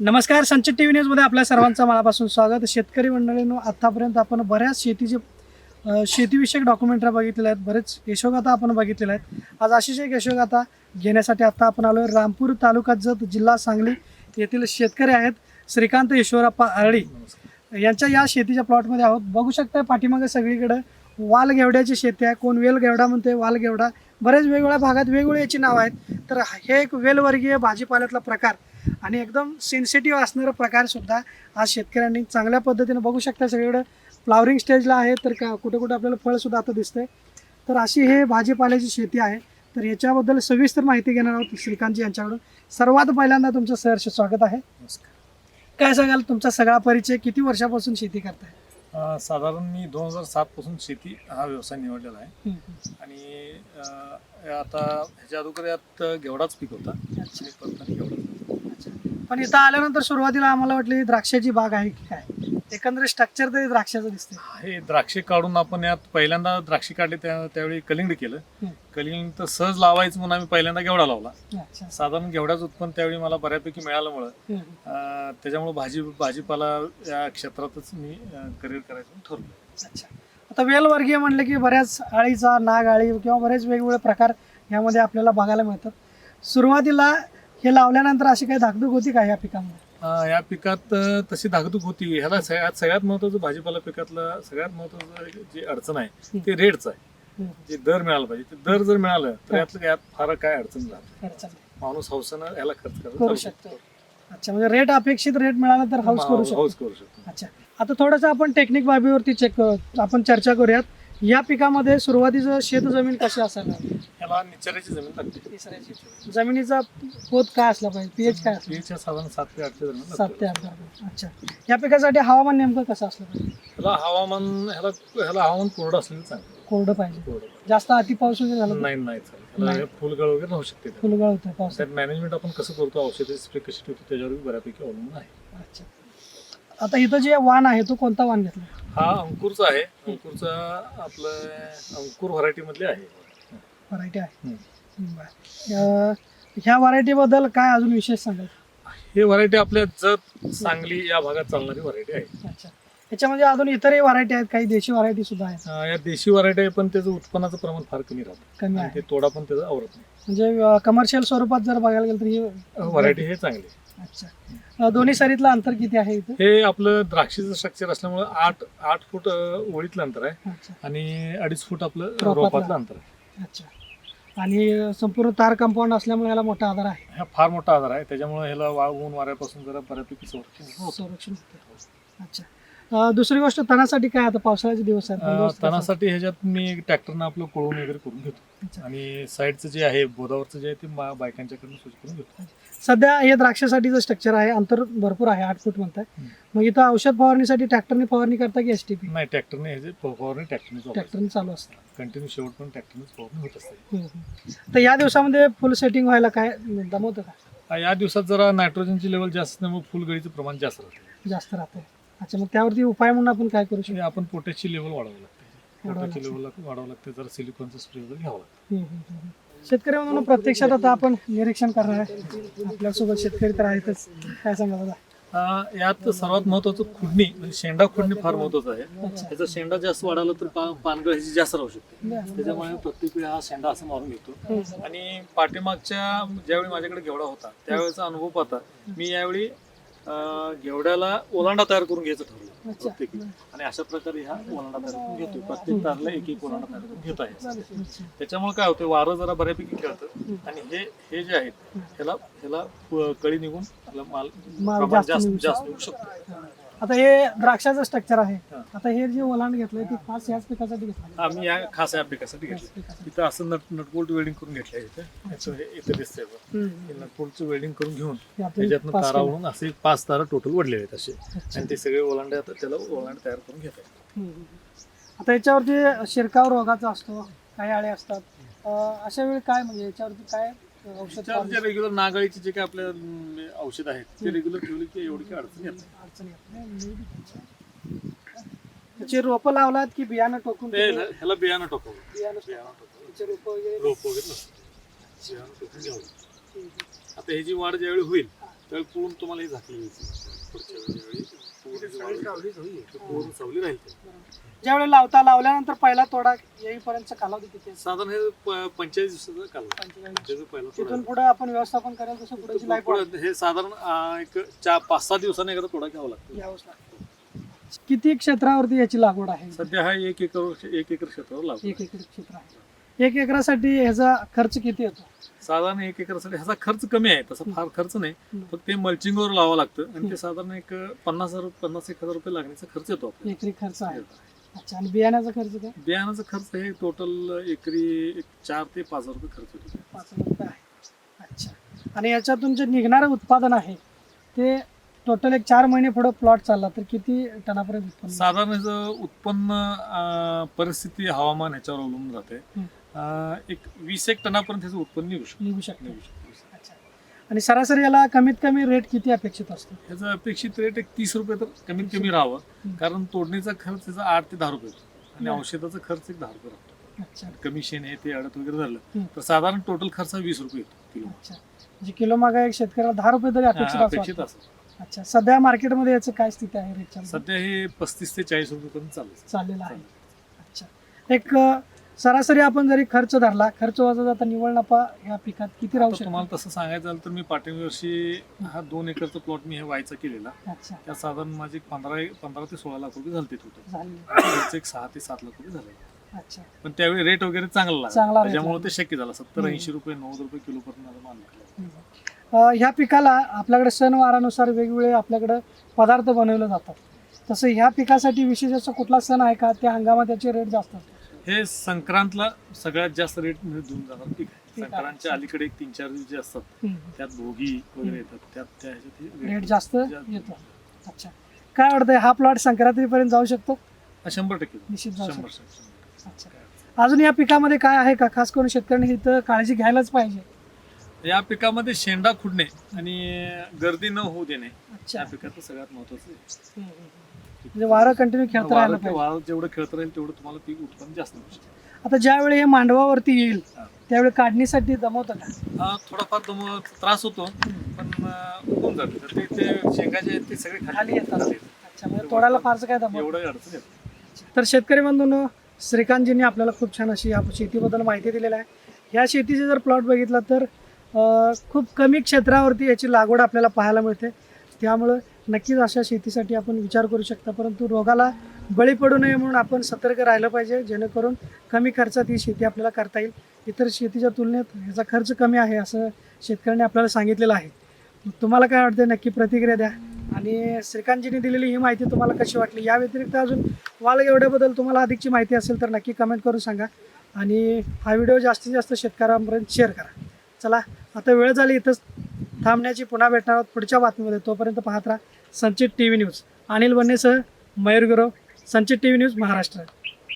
नमस्कार संचित T V न्यूजमध्ये आपल्या सर्वांचं मनापासून स्वागत. शेतकरी मंडळींनो आत्तापर्यंत आपण बऱ्याच शेतीचे शेतीविषयक डॉक्युमेंटरी बघितलेल्या आहेत बरेच यशोगाथा आपण बघितलेल्या आहेत. आज अशीच एक यशोगाथा घेण्यासाठी आता आपण आलो आहे रामपूर तालुका जत जिल्हा सांगली येथील शेतकरी आहेत श्रीकांत ईश्वरप्पा आरडी. यांच्या या शेतीच्या प्लॉटमध्ये आहोत. बघू शकता पाठीमागे सगळीकडे वालगेवड्याची शेती आहे. कोण वेलगेवडा म्हणते वालगेवडा बरेच वेगवेगळ्या भागात वेगवेगळी याची नावं आहेत. तर हे एक वेलवर्गीय भाजीपाल्यातला प्रकार. आणि एकदम सेन्सिटिव्ह असणारा प्रकार सुद्धा आज शेतकऱ्यांनी चांगल्या पद्धतीने बघू शकता. सगळीकडे फ्लावरिंग स्टेजला आहे तर का कुठे कुठे आपल्याला फळ सुद्धा आता दिसतंय. तर अशी हे भाजीपाल्याची शेती आहे. तर याच्याबद्दल सविस्तर माहिती घेणार आहोत श्रीकांतजी यांच्याकडून. सर्वात पहिल्यांदा तुमचं सहर्ष स्वागत आहे. काय सांगाल तुमचा सगळा परिचय किती वर्षापासून शेती करताय? साधारण मी दोन हजार सात पासून शेती हा व्यवसाय निवडलेला आहे. आणि आता ह्याच्या अगोदर यात घेवडाच पीक होता. घेवडाच. पण इथं आल्यानंतर सुरुवातीला आम्हाला वाटलं ही द्राक्षाची बाग आहे की काय? एकंदरीत स्ट्रक्चर तरी द्राक्षाचं दिसतंय. हे द्राक्षे काढून आपण यात पहिल्यांदा द्राक्षे काढले त्या त्यावेळी कलिंगड केलं. कलिंगड तर सहज लावायचं म्हणून आम्ही पहिल्यांदा घेवडा लावला. अच्छा. साधारण घेवड्याचं उत्पन्न त्यावेळी मला बऱ्यापैकी मिळाल्यामुळं हम्म. अ, त्याच्यामुळे भाजी भाजीपाला या क्षेत्रातच मी करिअर करायचं ठरवलं. अच्छा. आता वेलवर्गीय म्हणलं की बऱ्याच आळीचा नाग आळी किंवा बरेच वेगवेगळे प्रकार यामध्ये आपल्याला बघायला मिळतात. सुरुवातीला हे लावल्यानंतर अशी काही धाकधूक होती का या पिकामध्ये? या पिकात तशी धाकधूक होती. ह्याला सगळ्यात सगळ्यात महत्वाचं भाजीपाला पिकातलं सगळ्यात महत्वाचं जी अडचण आहे ते रेटच आहे. जे दर मिळाला पाहिजे ते दर जर मिळालं तर यातलं यात फार काय अडचण झाली. माणूस हौसानं याला खर्च करू शकतो. अच्छा म्हणजे रेट अपेक्षित रेट मिळाला तर हाऊस करू शकतो. हौस करू शकतो. अच्छा आता थोडंसं आपण टेक्निक बाबीवरती चेक आपण चर्चा करूयात. या पिकामध्ये सुरुवातीचं शेत जमीन कशी असायला हवी? याला निचाऱ्याची जमीन लागते. तिसऱ्याची जमिनीचा पोत काय असला पाहिजे? पीएच काय असला पीएचच्या साधारण सात ते आठच्या दरम्यान सात लागतो. ते आठ दरम्यान. अच्छा. या पिकासाठी हवामान नेमकं कसं असलं पाहिजे? ह्याला हवामान ह्याला ह्याला हवामान कोरडं असलेलं चांगलं. कोरडं पाहिजे. कोरडं. जास्त अति पाऊस वगैरे झाला नाही नाही चालेल. ह्याला फुलगळ वगैरे राहू शकते. त्यात. फुलगळ होतं पावसात. त्यात मॅनेजमेंट आपण कसं करतो? औषधी स्प्रे कशी ठेवतो? त्याच्यावर बऱ्यापैकी अवलंबून आहे. अच्छा. आता इथं जे वाण आहे तो कोणता वाण घेतला? हा अंकुरचा आहे. अंकुरचा आपलं अंकुर व्हरायटी मधले आहे. व्हरायटी आहे. बरं. अं, ह्या काय अजून विशेष सांगाल? हे व्हरायटी आपल्या जत सांगली या भागात चालणारी व्हरायटी आहे. अच्छा. याच्यामध्ये अजून इतरही व्हरायटी आहेत काही देशी व्हरायटी सुद्धा आहेत. अं, या देशी व्हरायटी आहे पण त्याचं उत्पन्नाचं प्रमाण फार कमी राहतं. कमी आणि आहे. तोडा पण त्याचा आवरत नाही. म्हणजे कमर्शियल स्वरूपात जर बघायला गेलं तर ही व्हरायटी हे चांगली आहे. अच्छा. अं, दोन्ही सरीतलं अंतर किती आहे इथं? हे आपलं द्राक्षीचं स्ट्रक्चर असल्यामुळे आठ आठ फूट अं, ओळीतलं अंतर आहे. अच्छा. आणि अडीच फूट आपलं रोपातलं. रोपातलं अंतर आहे. अच्छा. आणि संपूर्ण तार कंपाऊंड असल्यामुळे याला मोठा आधार आहे हा फार मोठा आधार आहे त्याच्यामुळे ह्याला वाळ ऊन वाऱ्यापासून जरा बऱ्यापैकी संरक्षण. संरक्षण होतं. अच्छा अं, दुसरी गोष्ट तणासाठी काय आता पावसाळ्याचे दिवस आहेत? अं, तणासाठी. ह्याच्यात मी ट्रॅक्टरनं आपलं कोळून वगैरे करून घेतो. आणि साईडचं जे आहे बोधावरचं जे आहे ते बा- बायकांच्याकडनं स्विच करून घेतो. सध्या हे द्राक्षासाठीचं स्ट्रक्चर आहे अंतर भरपूर आहे आठ फूट म्हणताय. हम्म. मग इथं औषध फवारणीसाठी ट्रॅक्टरने फवारणी करता की एस टी पी नाही ट्रॅक्टरने ह्याचे फवारणी ट्रॅक्टरने ट्रॅक्टरने चालू असतं. कंटिन्यू शेवट पण ट्रॅक्टरने फवारणी होत असते. हम्म, हम्म. तर या दिवसामध्ये फुल सेटिंग व्हायला काय दमवतं का? हा, या दिवसात जरा नायट्रोजनची लेवल जास्त असल्यामुळे फुलगळीचं प्रमाण जास्त राहते. जास्त राहते अच्छा मग त्यावरती उपाय म्हणून आपण काय करू शकतो? हे आपण पोटॅशची लेवल वाढवावी लागते. लागते. लेवल वाढवावं लागते जरा सिलिकॉनचं स्प्रे वगैरे घ्यावं लागतं. शेतकरी म्हणून प्रत्यक्षात आता आपण निरीक्षण करणार आहे. आपल्यासोबत शेतकरी तर आहेतच. काय सांगा दादा? यात सर्वात महत्वाचं खुडणी म्हणजे शेंडा खुडणी फार महत्वाचं आहे. त्याचा शेंडा जास्त वाढाला तर पा- पानगळ ह्याची जास्त राहू शकते. त्याच्यामुळे प्रत्येक वेळी हा शेंडा असं मारून घेतो. आणि पाठीमागच्या ज्यावेळी माझ्याकडे घेवडा होता त्यावेळेचा अनुभव पाहता मी यावेळी अं, घेवड्याला ओलांडा तयार करून घ्यायचं ठरवलं अच्छा. प्रत्येक. आणि अशा प्रकारे हा ओलांडा तयार करून घेतो. प्रत्येक तारला एक एक ओलांडा तयार करून घेत आहे. त्याच्यामुळे काय होतं वारं जरा बऱ्यापैकी खेळतं. आणि हे हे जे आहेत ह्याला ह्याला कळी निघून आपला माल माल प्रमाण जास्त जास्त निघू जास्त निघू शकतो. आता हे द्राक्षाचं स्ट्रक्चर आहे. आता हे जे ओलांड घेतलंय ते खास याच पिकासाठी घेतलं आम्ही या खास या पिकासाठी घेतलं इथं असं नट नटबोल्ट वेल्डिंग करून घेतलं इथं. इथं दिसतंय बघ. नटबोल्टचं वेल्डिंग करून घेऊन त्याच्यातनं तारा ओढून असे पाच तारा टोटल वडलेले आहेत असे. आणि ते सगळे ओलांडे आता त्याला ओलांडे तयार करून घेत आता याच्यावरती शिरकाव रोगाचा असतो काही आळे असतात. अशा वेळी काय म्हणजे याच्यावरती काय औषध? जे रेग्युलर नागाळीचे जे काय आपल्या औषध आहेत ते रेग्युलर ठेवले की एवढी काही अडचण येत नाही. अडचण येत नाही. त्याची रोपं लावलात की बियाणं टोकून ते ह्याला बियाणं टाकावं. बियाणं बियाणं टाकावं. त्याचे रोपं वगैरे? रोप वगैरे नसतं. बियाणं टाकून घ्यावं. आता ह्याची वाढ ज्यावेळी होईल त्यावेळी पूर्ण तुम्हाला हे झाकलेली पुढच्या वेळी. पूर्ण सावली राहील ते. ज्यावेळी लावता लावल्यानंतर पहिला तोडा येईपर्यंत कालावधी किती असतो? साधारण हे प- पंचेचाळीस दिवसाचं काल पंचेचाळीस. त्याचं पहिला तिथून तोडा. पुढे आपण व्यवस्थापन करायला तसं पुढे लाईफ पुढं हे साधारण अं, एक चार पाच सहा दिवसांनी एकदा तोडा घ्यावा लागतं. किती क्षेत्रावरती याची लागवड आहे सध्या हा एक एकर एक एकर क्षेत्रावर लागतो एक एकर क्षेत्र आहे एक एकरासाठी ह्याचा खर्च किती येतो? साधारण एक एकरसाठी ह्याचा खर्च कमी आहे तसा फार खर्च नाही. फक्त ते मल्चिंगवर लावावं लागतं आणि ते साधारण एक पन्नास हजार पन्नास एक हजार रुपये लागण्याचा खर्च येतो. एकरी खर्च आहे. अच्छा आणि बियाण्याचा खर्च काय? बियाणाचा खर्च हे टोटल एकरी एक चार ते पाच हजार रुपये खर्च येतो. पाच हजार रुपये आहे. अच्छा. आणि याच्यातून जे निघणारं उत्पादन आहे ते टोटल एक चार महिने पुढे प्लॉट चालला तर किती टनापर्यंत साधारण उत्पन्न परिस्थिती हवामान ह्याच्यावर अवलंबून राहते. अं, एक वीस एक टनापर्यंत ह्याचं उत्पन्न निघू शकतं. निघू शकतो. निघू शकतं. अच्छा. आणि सरासरी याला कमीत कमी रेट किती अपेक्षित असतो? ह्याचं अपेक्षित रेट एक तीस रुपये तर कमीत कमी राहावं. कारण तोडणीचा खर्च त्याचा आठ ते दहा रुपये आणि. औषधाचा खर्च एक दहा रुपये राहतो. अच्छा. कमिशन हे ते अडत वगैरे झालं. तर साधारण टोटल खर्च हा वीस रुपये येतो किलो. अच्छा. म्हणजे किलो मागा एक शेतकऱ्याला दहा रुपये तरी अपेक्षित हा, अपेक्षित. असं. अच्छा. सध्या मार्केटमध्ये याचं काय स्थिती आहे रेटच्या सध्या हे पस्तीस ते चाळीस रुपये पर्यंत चालू चाललेलं आहे. अच्छा. एक अ, सरासरी आपण जरी खर्च धरला खर्च वजा जाता निव्वळ नफा ह्या पिकात किती राहू आता शकतो? तुम्हाला तसं सांगायचं झालं तर मी पाठीमागच्या वर्षी हा दोन एकरचा प्लॉट मी हे व्हायचा केलेला. अच्छा. त्या साधारण माझे पंधरा पंधरा ते सोळा लाख रुपये झाले टोटल झाली. खर्च एक सहा ते सात लाख रुपये झाले. अच्छा. पण त्यावेळी रेट वगैरे चांगला चांगला लागला rate त्याच्यामुळे. ते शक्य झालं. सत्तर. ऐंशी रुपये नव्वद रुपये किलो पर्यंत माझा माल. अ, ह्या पिकाला आपल्याकडे सणवारानुसार वेगवेगळे आपल्याकडे पदार्थ बनवले जातात. तसं ह्या पिकासाठी विशेष असा कुठला सण आहे का? त्या हंगामात त्याचे रेट जास्त असतात. हे संक्रांतला सगळ्यात जास्त रेट देऊन जाणार पीक आहे. संक्रांतच्या अलीकडे एक तीन चार दिवस जे असतात त्यात भोगी वगैरे येतात. त्यात त्या ह्याच्यात रेट जास्त. येतो. अच्छा. काय वाटतंय हा प्लॉट संक्रांतीपर्यंत जाऊ शकतो? शंभर टक्के निश्चित जाऊ शंभर अच्छा. अजून या पिकामध्ये काय आहे का? खास करून शेतकऱ्यांनी इथं काळजी घ्यायलाच पाहिजे. या पिकामध्ये शेंडा खुडणे आणि गर्दी न होऊ देणे या पिकाचं सगळ्यात महत्वाचं आहे. म्हणजे वारं कंटिन्यू खेळत राहायला वारं पाहिजे वारं जेवढं खेळत राहील तेवढं तुम्हाला पीक उत्पन्न जास्त मिळू शकतं. आता ज्यावेळी हे मांडवावरती येईल हा. त्यावेळी काढणीसाठी दमवतं का थोडाफार दम त्रास होतो पण अं, होऊन जाते तर ते ते शेंगाचे आहेत ते सगळे खाली येतात. खाली येतात. अच्छा म्हणजे तोडायला फारसं काय दमवत एवढं अडचण येत नाही. तर शेतकरी बंधूंनो श्रीकांतजींनी आपल्याला खूप छान अशी आप शेतीबद्दल माहिती दिलेली आहे ह्या शेतीचे जर प्लॉट बघितला तर अं, खूप कमी क्षेत्रावरती याची लागवड आपल्याला पाहायला मिळते त्यामुळं नक्कीच अशा शेतीसाठी आपण विचार करू शकता परंतु रोगाला बळी पडू नये म्हणून आपण सतर्क राहिलं पाहिजे जेणेकरून कमी खर्चात ही शेती आपल्याला करता येईल. इतर शेतीच्या तुलनेत ह्याचा खर्च कमी आहे असं शेतकऱ्यांनी आपल्याला सांगितलेलं आहे. तुम्हाला काय वाटतं नक्की प्रतिक्रिया द्या. आणि श्रीकांतजींनी दिलेली ही माहिती तुम्हाला कशी वाटली? या व्यतिरिक्त अजून वाल एवढ्याबद्दल तुम्हाला अधिकची माहिती असेल तर नक्की कमेंट करून सांगा. आणि हा व्हिडिओ जास्तीत जास्त शेतकऱ्यांपर्यंत शेअर करा. चला आता वेळ झाली इथंच थांबण्याची पुन्हा भेटणार आहोत. पुढच्या बातमीमध्ये तोपर्यंत पाहत राहा Sanchit T V news. Anil बन्नेसह Mayur Gurav Sanchit T V news Maharashtra.